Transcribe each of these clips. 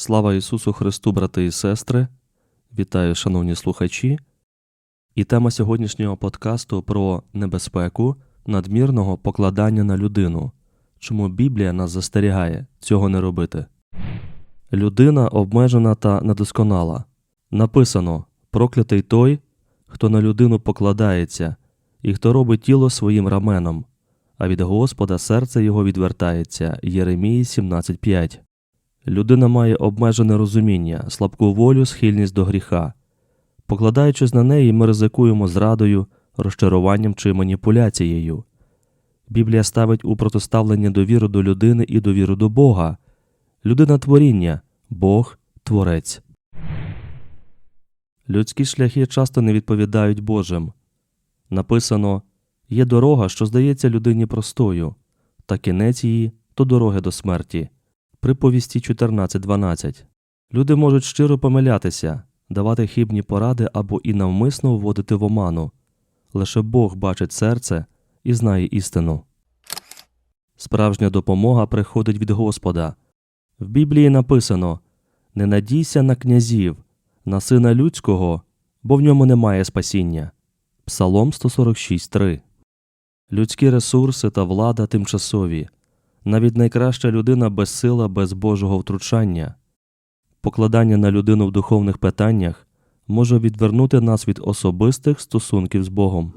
Слава Ісусу Христу, брати і сестри! Вітаю, шановні слухачі! І тема сьогоднішнього подкасту про небезпеку надмірного покладання на людину. Чому Біблія нас застерігає цього не робити? Людина обмежена та недосконала. Написано проклятий той, хто на людину покладається, і хто робить тіло своїм раменом, а від Господа серце його відвертається. Єремії 17.5. Людина має обмежене розуміння, слабку волю, схильність до гріха. Покладаючись на неї, ми ризикуємо зрадою, розчаруванням чи маніпуляцією. Біблія ставить у протиставлення довіру до людини і довіру до Бога. Людина творіння, Бог творець. Людські шляхи часто не відповідають Божим. Написано є дорога, що здається людині простою, та кінець її то дороги до смерті. Приповісті 14.12. Люди можуть щиро помилятися, давати хибні поради або і навмисно вводити в оману. Лише Бог бачить серце і знає істину. Справжня допомога приходить від Господа. В Біблії написано Не надійся на князів, на сина людського, бо в ньому немає спасіння. Псалом 146.3 Людські ресурси та влада тимчасові. Навіть найкраща людина безсила без Божого втручання. Покладання на людину в духовних питаннях може відвернути нас від особистих стосунків з Богом.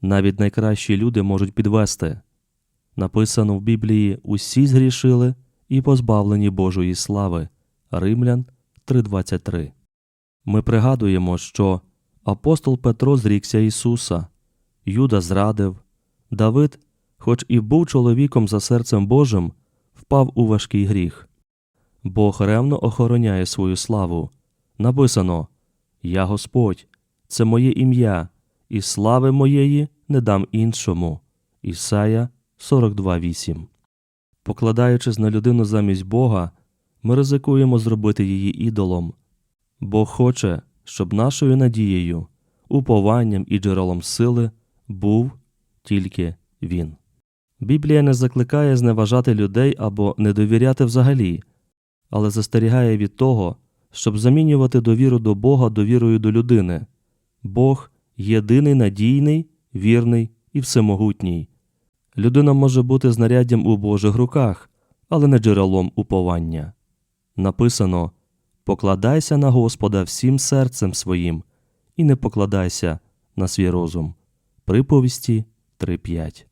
Навіть найкращі люди можуть підвести. Написано в Біблії усі згрішили і позбавлені Божої слави. Римлян 3.23. Ми пригадуємо, що апостол Петро зрікся Ісуса, Юда зрадив, Давид хоч і був чоловіком за серцем Божим, впав у важкий гріх. Бог ревно охороняє свою славу. Написано Я Господь, це моє ім'я, і слави моєї не дам іншому. Ісая 42.8 Покладаючись на людину замість Бога, ми ризикуємо зробити її ідолом. Бог хоче, щоб нашою надією, упованням і джерелом сили був тільки Він. Біблія не закликає зневажати людей або не довіряти взагалі, але застерігає від того, щоб замінювати довіру до Бога довірою до людини. Бог єдиний надійний, вірний і всемогутній. Людина може бути знаряддям у Божих руках, але не джерелом уповання. Написано Покладайся на Господа всім серцем своїм, і не покладайся на свій розум. Приповісті 3.5